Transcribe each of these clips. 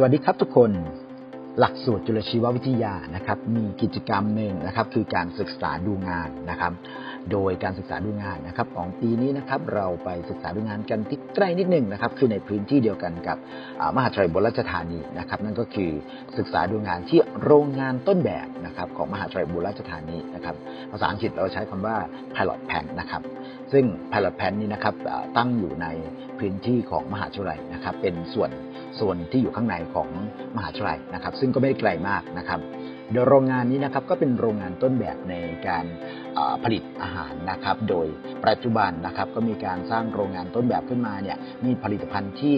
สวัสดีครับทุกคน หลักสูตรจุลชีววิทยานะครับ มีกิจกรรมหนึ่งนะครับ คือการศึกษาดูงานนะครับ โดยการศึกษาดูงานนะครับ ของปีนี้นะครับเราไปศึกษาดูงานกันที่ใกล้นิดหนึ่งนะครับ คือในพื้นที่เดียวกันกับมหาวิทยาลัยบนราชธานีนะครับ นั่นก็คือศึกษาดูงานที่โรงงานต้นแบบนะครับของมหาวิทยาลัยบุรีราชธานีนะครับ ภาษาอังกฤษเราใช้คำว่า pilot pen นะครับซึ่ง pilot pen นี้นะครับตั้งอยู่ในพื้นที่ของมหาวิทยาลัยนะครับ เป็นส่วน ส่วนที่อยู่ข้างในของมหาวิทยาลัยนะครับ ซึ่งก็ไม่ได้ไกลมากนะครับ โดยโรงงานนี้นะครับก็เป็นโรงงานต้นแบบในการผลิตอาหารนะครับ โดยปัจจุบันนะครับก็มีการสร้างโรงงานต้นแบบขึ้นมาเนี่ยมีผลิตภัณฑ์ที่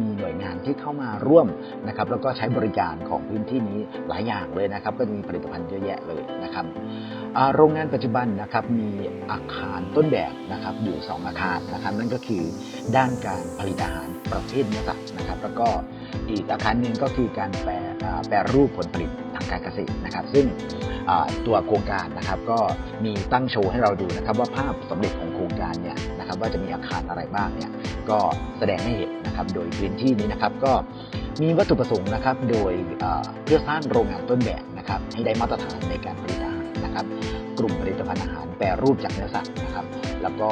มีหน่วยงานที่เข้ามาร่วมนะครับแล้วก็ใช้บริการของพื้นที่นี้หลายอย่างเลยนะครับ ก็มีผลิตภัณฑ์เยอะแยะเลยนะครับโรงงานปัจจุบันนะครับมีอาคารต้นแบบนะครับอยู่ 2 อาคารนะครับ นั่นก็คือด้านการผลิตอาหารประเภทเนื้อสัตว์นะครับ แล้วก็อีกอาคารหนึ่งก็คือการแปรแปรรูปผลผลิต ทางการเกษตรนะครับ ซึ่งตัวโครงการนะครับก็มีตั้งโชว์ให้เราดูนะครับ ว่าภาพสำเร็จของโครงการเนี่ยนะครับว่าจะมีอาคารอะไรบ้างเนี่ยก็แสดงให้เห็นนะครับโดยพื้นที่นี้นะครับก็มีวัตถุประสงค์นะครับโดยเอ่อเพื่อสร้างโรงงานต้นแบบนะครับให้ได้มาตรฐานในการผลิตอาหารนะครับ กลุ่มผลิตภัณฑ์อาหารแปรรูปจากเนื้อสัตว์นะครับ แล้วก็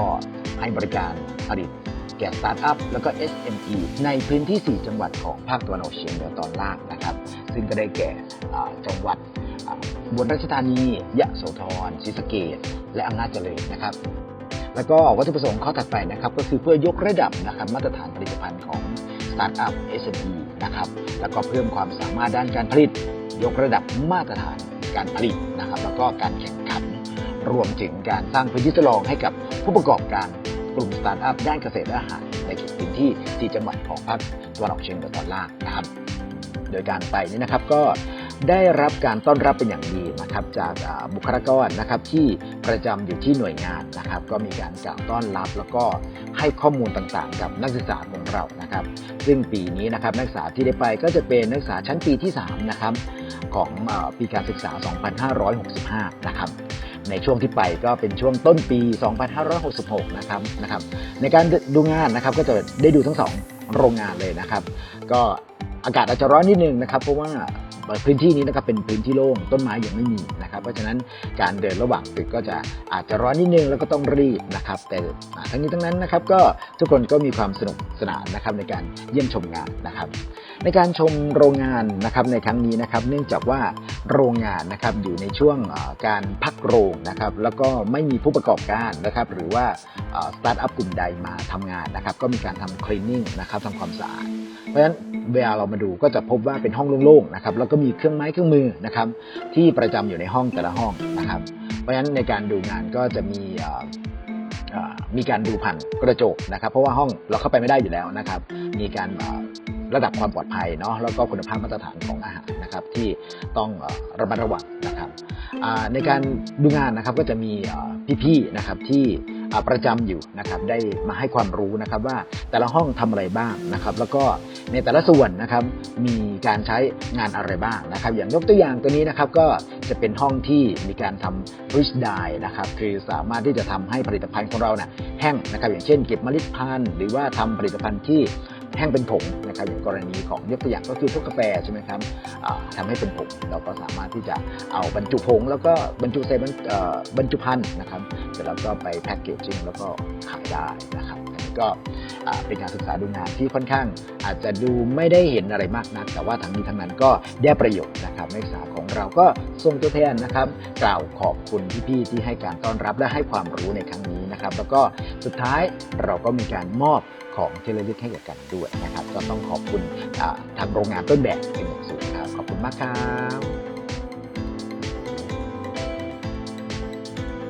ให้บริการผลิตแก่สตาร์ทอัพแล้วก็ SME ในพื้นที่ 4 จังหวัดของภาคตะวันออกเฉียงเหนือตอนล่างนะครับ ซึ่งก็ได้แก่จังหวัดอ่าอุบลราชธานี ยะโสธรศรีสะเกษและอำนาจเจริญนะครับ แล้วก็วัตถุประสงค์ข้อถัดไปนะครับ ก็คือเพื่อยกระดับนะครับมาตรฐานผลิตภัณฑ์ของสตาร์ทอัพ SME นะครับ แล้วก็เพิ่มความสามารถด้านการผลิต ยกระดับมาตรฐานการผลิตนะครับ แล้วก็การแข่งขัน รวมถึงการสร้างพื้นที่ทดลองให้กับผู้ประกอบการกลุ่มสตาร์ทอัพด้านเกษตรและอาหารในเขตพื้นที่ที่จังหวัดของภาคตะวันออกเฉียงเหนือตอนล่างนะครับ โดยการไปนี่นะครับก็ได้รับการต้อนรับเป็นอย่างดีนะครับจากบุคลากรนะครับที่ประจำอยู่ที่หน่วยงานนะครับ ก็มีการกล่าวต้อนรับแล้วก็ให้ข้อมูลต่างๆ กับนักศึกษาของเรานะครับ ซึ่งปีนี้นะครับนักศึกษาที่ได้ไปก็จะเป็นนักศึกษาชั้นปีที่3นะครับของปีการศึกษา 2565 นะครับในช่วงที่ไปก็เป็นช่วงต้นปี 2566 นะครับนะครับ ในการดูงานนะครับก็จะได้ดูทั้งสองโรงงานเลยนะครับ ก็ อากาศอาจจะร้อนนิดนึงนะครับเพราะว่าพื้นที่นี้นะครับเป็นพื้นที่โล่งต้นไม้ยังไม่มีนะครับ เพราะฉะนั้นการเดินระหว่างตึกก็จะอาจจะร้อนนิดนึงแล้วก็ต้องรีบนะครับ แต่ทั้งนี้ทั้งนั้นนะครับก็ทุกคนก็มีความสนุกสนานนะครับในการเยี่ยมชมงานนะครับ ในการชมโรงงานนะครับในครั้งนี้นะครับ เนื่องจากว่าโรงงานนะครับอยู่ในช่วงการพักโรงนะครับ แล้วก็ไม่มีผู้ประกอบการนะครับ หรือว่าสตาร์ทอัพกลุ่มใดมาทำงานนะครับ ก็มีการทำคลีนนิ่งนะครับทำความสะอาด เพราะฉะนั้นเวลาเรามาดูก็จะพบว่าเป็นห้องโล่งๆนะครับแล้วก็มีเครื่องไม้เครื่องมือนะครับที่ประจำอยู่ในห้องแต่ละห้องนะครับ เพราะฉะนั้นในการดูงานก็จะมีมีการดูผ่านกระจกนะครับ เพราะว่าห้องเราเข้าไปไม่ได้อยู่แล้วนะครับ มีการระดับความปลอดภัยเนาะแล้วก็คุณภาพมาตรฐานของอาหารนะครับที่ต้องระมัดระวังนะครับในการดูงานนะครับก็จะมีพี่ๆนะครับที่ ประจำอยู่นะครับได้มาให้ความรู้นะครับว่าแต่ละห้องทำอะไรบ้างนะครับแล้วก็ในแต่ละส่วนนะครับมีการใช้งานอะไรบ้างนะครับ อย่างยกตัวอย่างตัวนี้นะครับก็จะเป็นห้องที่มีการทำ bridge dye นะครับคือสามารถที่จะทำให้ผลิตภัณฑ์ของเราเนี่ยแห้งนะครับอย่างเช่นเก็บเมล็ดพันธุ์หรือว่าทำผลิตภัณฑ์ที่ แห้งเป็นผงนะครับอย่างกรณีของยกตัวอย่างก็คือพวกกาแฟใช่ไหมครับอ่าทำให้เป็นผงเราก็สามารถที่จะเอาบรรจุผงแล้วก็บรรจุใส่บรรเอ่อบรรจุภัณฑ์นะครับเสร็จแล้วก็ไปแพ็กเกจจิ้งแล้วก็ขายได้นะครับอันนี้ก็เป็นการศึกษาดูงานที่ค่อนข้างอาจจะดูไม่ได้เห็นอะไรมากนัก แต่ว่าทั้งนี้ทั้งนั้นก็ได้ประโยชน์นะครับนักศึกษาของเราก็ส่งตัวแทนนะครับ กล่าวขอบคุณพี่ๆที่ให้การต้อนรับและให้ความรู้ในครั้งนี้ นะครับ แล้วก็สุดท้ายเราก็มีการมอบของที่ระลึกให้กับกันด้วยนะครับ ก็ต้องขอบคุณทางโรงงานต้นแบบเป็นอย่างสูงครับ ขอบคุณมากครับ